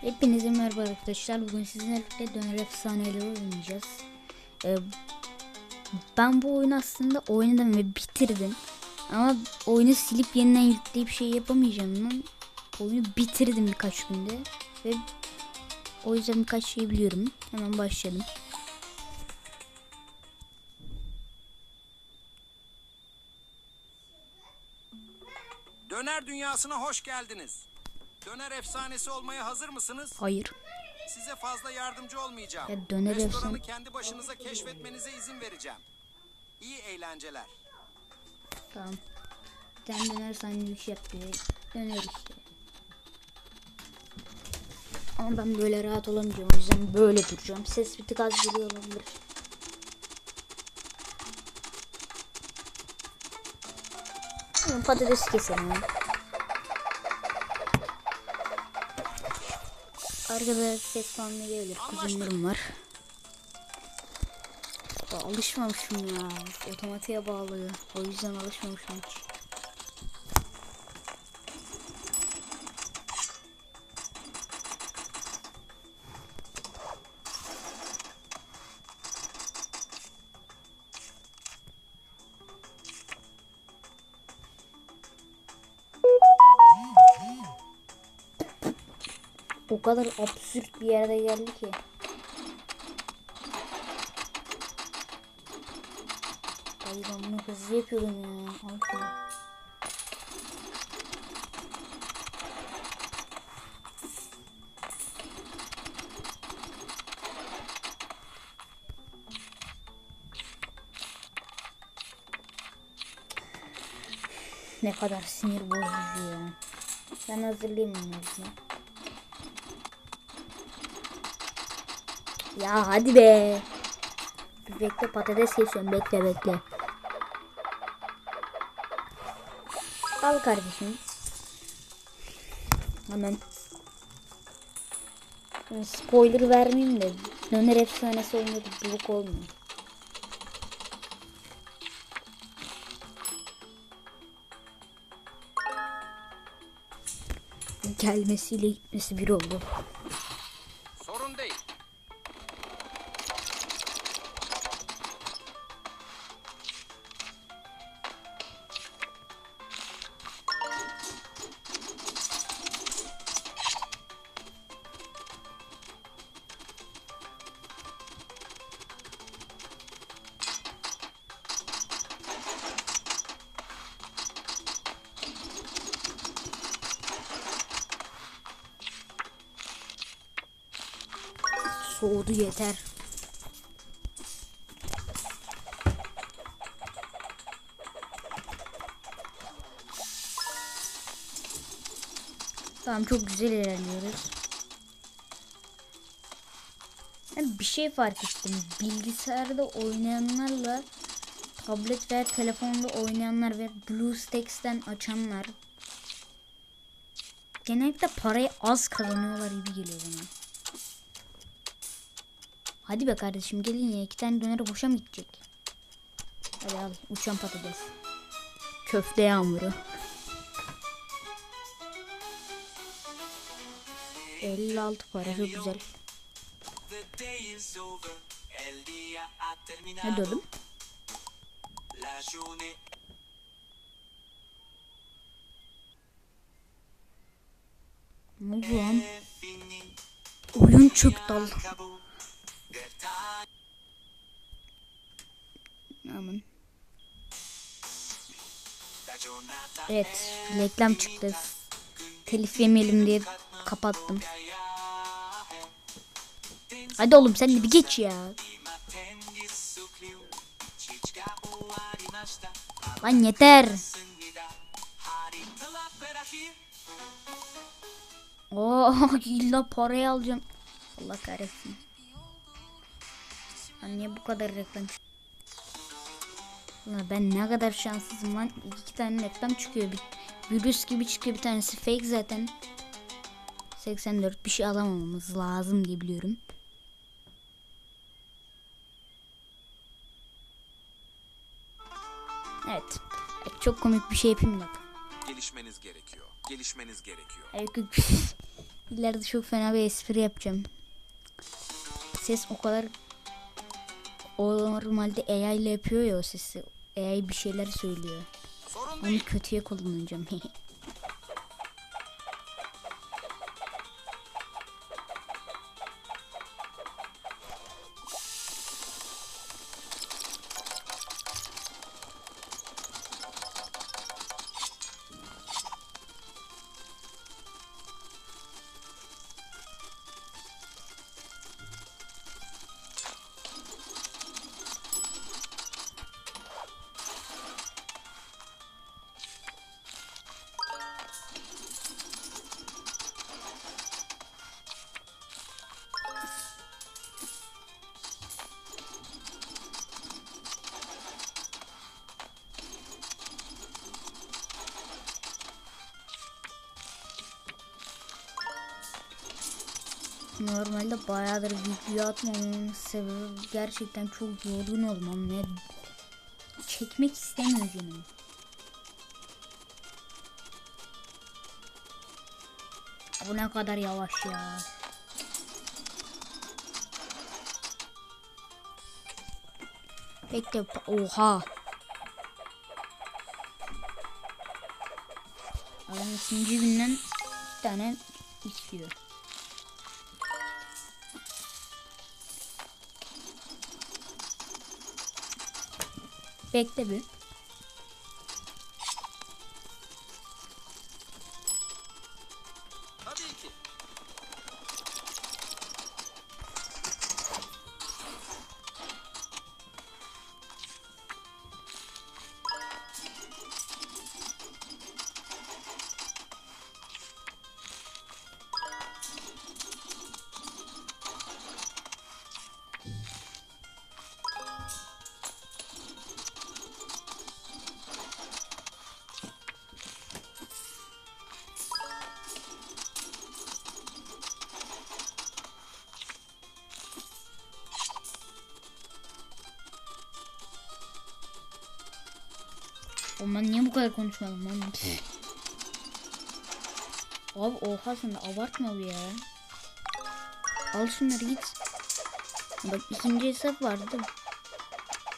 Hepinize merhaba arkadaşlar. Bugün sizinle birlikte döner efsaneleri oynayacağız. Ee, ben bu oyunu aslında oynadım ve bitirdim. Ama oyunu silip yeniden yükleyip şey yapamayacağım. Oyunu bitirdim birkaç günde. Ve o yüzden birkaç şey biliyorum. Hemen başlayalım. Döner dünyasına hoş geldiniz. Döner efsanesi olmaya hazır mısınız? Hayır. Size fazla yardımcı olmayacağım. Ya döner Restoranı efsane- kendi başınıza keşfetmenize izin vereceğim. İyi eğlenceler. Tamam. Tane döner sandviç yaptı. Döner işte. Ama ben böyle rahat olamayacağım. O yüzden böyle duracağım. Ses bir tık az geliyor olabilir. Patates keselim. Arkada ses falan gelebilir. Kuzenlerim var. Alışmamışım ya. Otomatiğe bağlı. O yüzden alışmamışım hiç. Kadar absürt bir yerde geldi ki. Ay ben bunu hızlı yapıyorum ya. Al. Ne kadar sinir bozucu ya. Ben hazırlayayım bunu. Ya hadi be. Bekle patates kesiyorum bekle bekle. Al kardeşim. Hemen. Spoiler vermeyeyim de döner efsanesi oynadık buluk olmuyor. Gelmesiyle gitmesi bir oldu. Yeter. Tamam çok güzel ilerliyoruz. Ben bir şey fark ettim. Bilgisayarda oynayanlarla tablet veya telefonda oynayanlar ve BlueStacks'ten açanlar genellikle parayı az kazanıyorlar gibi geliyor bana. Hadi be kardeşim gelin ya iki tane dönere boşa mı gidecek? Hadi al uçan patates. Köfte yağmuru. 56 para çok güzel. Hadi oğlum. Ne oldu lan? Oyun çöktü al. Aman. Evet reklam çıktı. Telif yemeyelim diye kapattım. Hadi oğlum sen de bir geç ya. Lan yeter. Oo illa parayı alacağım. Allah kahretsin. Lan niye bu kadar reklam çıktı? Ben ne kadar şanssızım lan. İki tane reklam çıkıyor. Bir, virüs gibi çıkıyor bir tanesi fake zaten. 84 bir şey alamamamız lazım diye biliyorum. Evet. Evet, Çok komik bir şey yapayım bak. Gelişmeniz gerekiyor. Gelişmeniz gerekiyor. Evet, İleride çok fena bir espri yapacağım. Ses o kadar o normalde AI ile yapıyor ya o sesi. AI bir şeyler söylüyor. Sorun Onu değil. kötüye kullanacağım. Normalde bayağıdır video atmamamın sebebi gerçekten çok yorgun olmam ve çekmek istemiyorum canım. Bu ne kadar yavaş ya. Bekle. Oha. Adam ikinci günden iki tane istiyor. Bekle bir. Oğlum ben niye bu kadar konuşmadım lan? Abi oha sen de abartma bir ya. Al şunları git. Bak ikinci hesap vardı.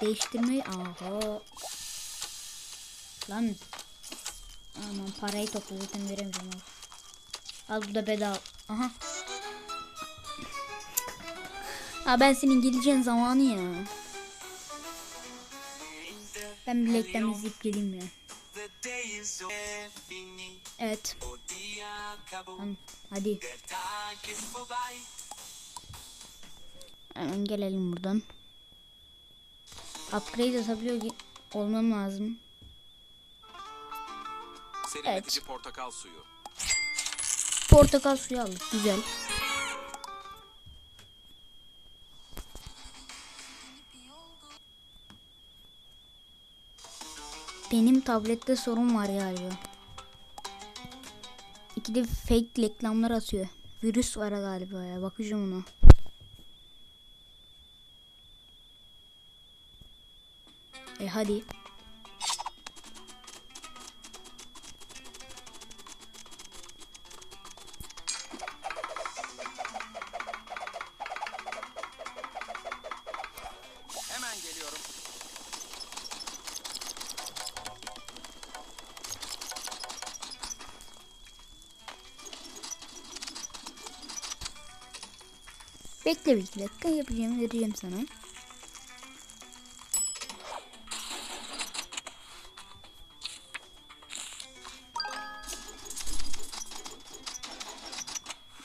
Değiştirmeyi aha. Lan. Aman parayı topla zaten veremeyeceğim al. Al bu da bedava. Aha. Ha ben senin geleceğin zamanı ya. Ben bilekten izleyip geleyim ya. Evet. Tamam. Hadi. Hemen gelelim buradan. Upgrade atabiliyor olmam lazım. Serinletici portakal suyu. Portakal suyu aldık. Güzel. Benim tablette sorun var galiba. İkide fake reklamlar atıyor. Virüs var galiba ya. Bakacağım ona. E hadi. Bekle bir iki dakika yapacağım vereceğim sana.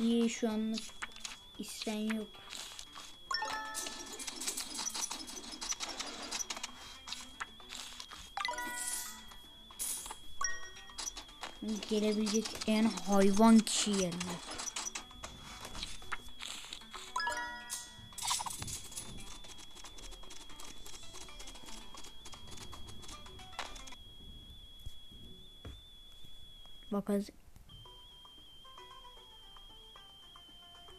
İyi şu anlık isten yok. Gelebilecek en hayvan kişi geldi. kapaz.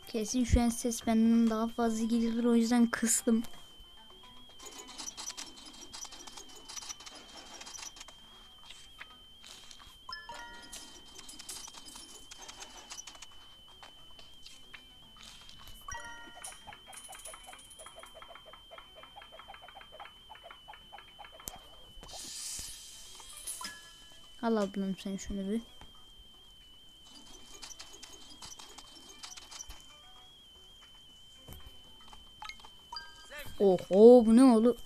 Kesin şu an ses benden daha fazla gelir o yüzden kıstım. Al ablam sen şunu bir. Oho bu ne oldu?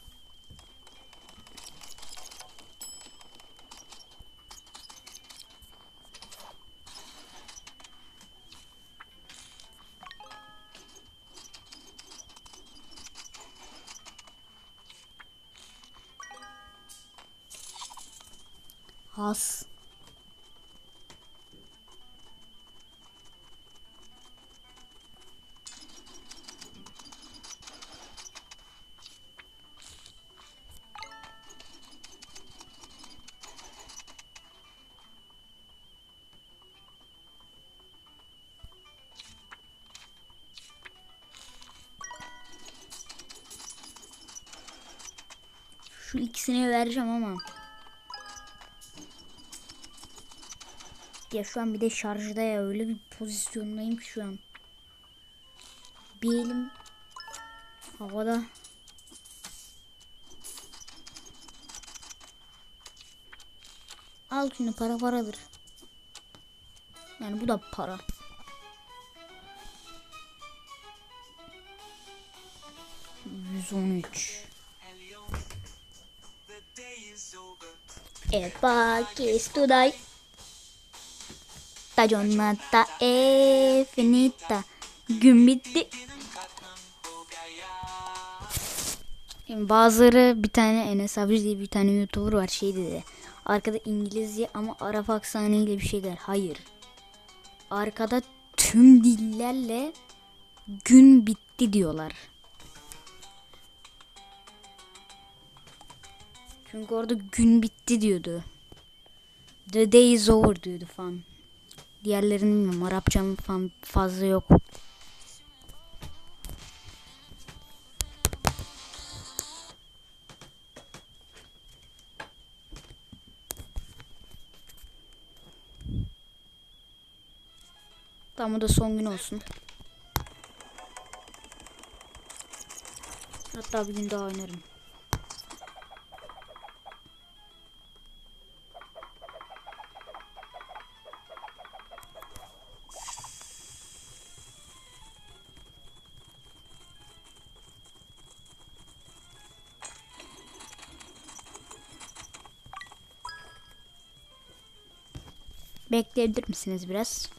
Has. Şu ikisini vereceğim ama. Ya şu an bir de şarjda ya öyle bir pozisyondayım şu an. Bir elim havada. Al şunu para paradır. Yani bu da para. Yüz on üç. E che studai. La giornata è finita. Gün bitti. Şimdi bazıları bir tane Enes Avcı diye bir tane YouTuber var şey dedi. Arkada İngilizce ama Arap aksanıyla bir şey der. Hayır. Arkada tüm dillerle gün bitti diyorlar. Çünkü orada gün bitti diyordu. The day is over diyordu falan. Diğerlerini bilmiyorum. Arapçam falan fazla yok. Tamam o da son gün olsun. Hatta bir gün daha oynarım. Bekleyebilir misiniz biraz?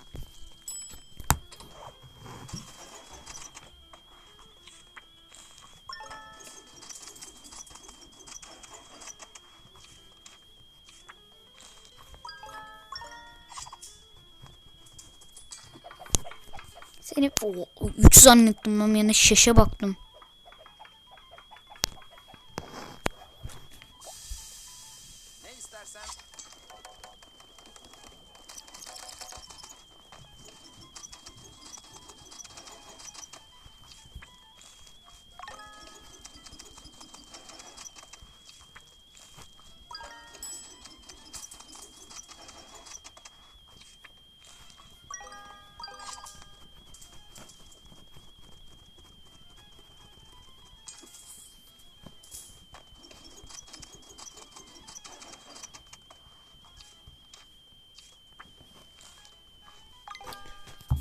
Seni o 3 zannettim lan yani şaşa baktım.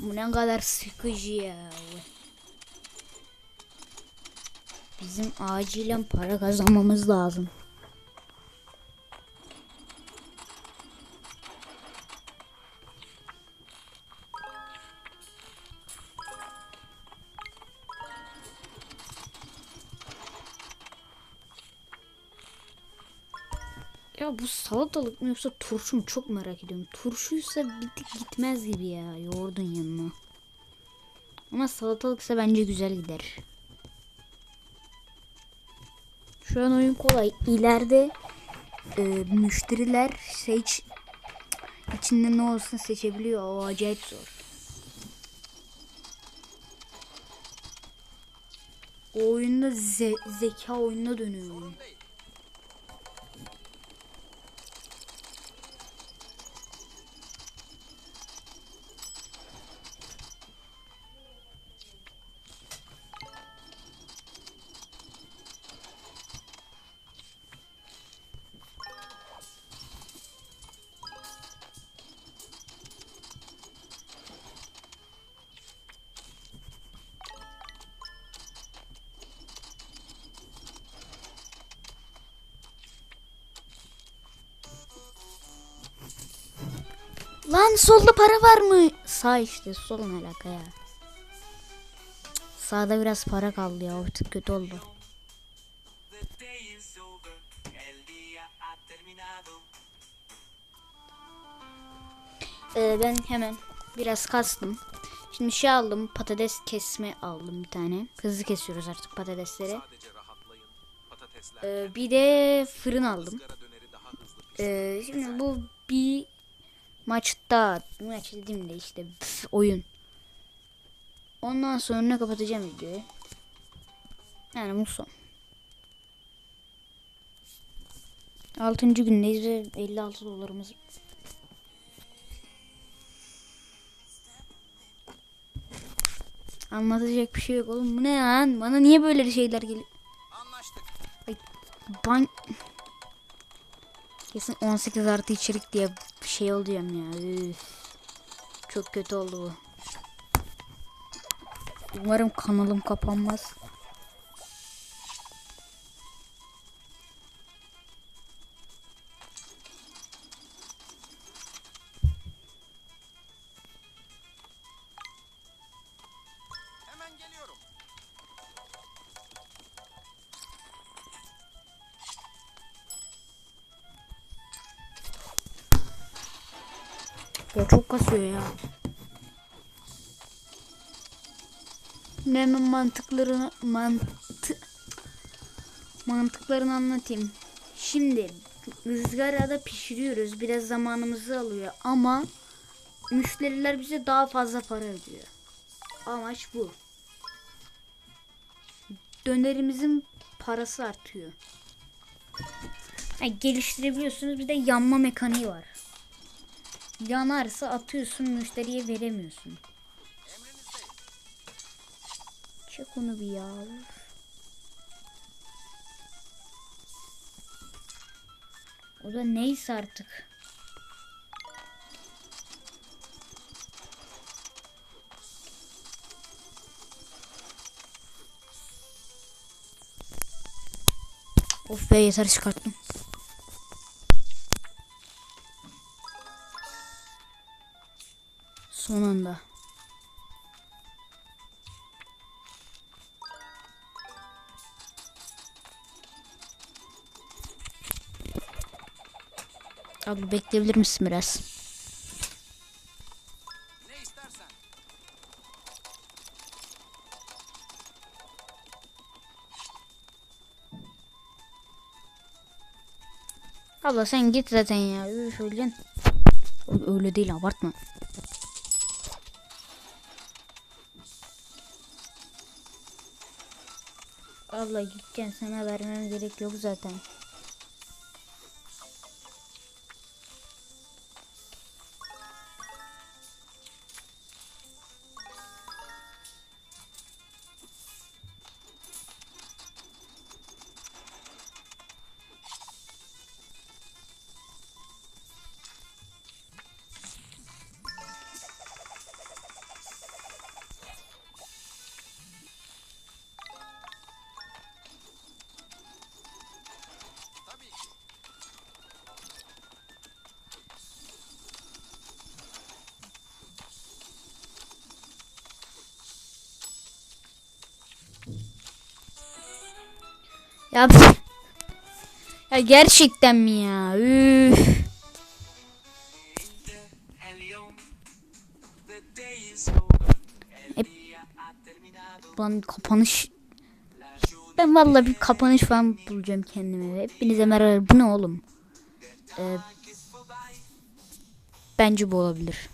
Bu ne kadar sıkıcı ya. Bizim acilen para kazanmamız lazım. Ya bu salatalık mı yoksa turşu mu çok merak ediyorum. Turşuysa bir gitmez gibi ya yoğurdun yanına. Ama salatalıksa bence güzel gider. Şu an oyun kolay. İleride e, müşteriler seç içinde ne olsun seçebiliyor. O acayip zor. O oyunda ze- zeka oyununa dönüyor Lan solda para var mı? Sağ işte sol ne alaka ya. Sağda biraz para kaldı ya artık kötü oldu. Ee, ben hemen biraz kastım. Şimdi şey aldım patates kesme aldım bir tane. Hızlı kesiyoruz artık patatesleri. Ee, bir de fırın aldım. Ee, şimdi bu bir maçta maç dediğimde işte pf, oyun. Ondan sonra kapatacağım videoyu. Yani bu son. 6. gündeyiz ve 56 dolarımız. Anlatacak bir şey yok oğlum. Bu ne lan? Bana niye böyle şeyler geliyor? Anlaştık. Ben kesin 18 artı içerik diye şey olacağım ya. Üf. Çok kötü oldu bu. Umarım kanalım kapanmaz. Ya çok kasıyor ya. Hemen mantıklarını mantı mantıklarını anlatayım. Şimdi ızgarada pişiriyoruz. Biraz zamanımızı alıyor ama müşteriler bize daha fazla para ödüyor. Amaç bu. Dönerimizin parası artıyor. Ha, geliştirebiliyorsunuz. Bir de yanma mekaniği var. Yanarsa atıyorsun müşteriye veremiyorsun. Çek onu bir ya. O da neyse artık. Of be yeter çıkarttım. Son anda. Abi bekleyebilir misin biraz? Ne istersen. Abla sen git zaten ya. Üf öleceksin. Ö- Öyle değil abartma. Abla gideceksin sana vermem gerek yok zaten. Ya ya gerçekten mi ya? Üf. Lan kapanış. Ben vallahi bir kapanış falan bulacağım kendime. Hepinize merhaba. Bu ne oğlum? Ee, bence bu olabilir.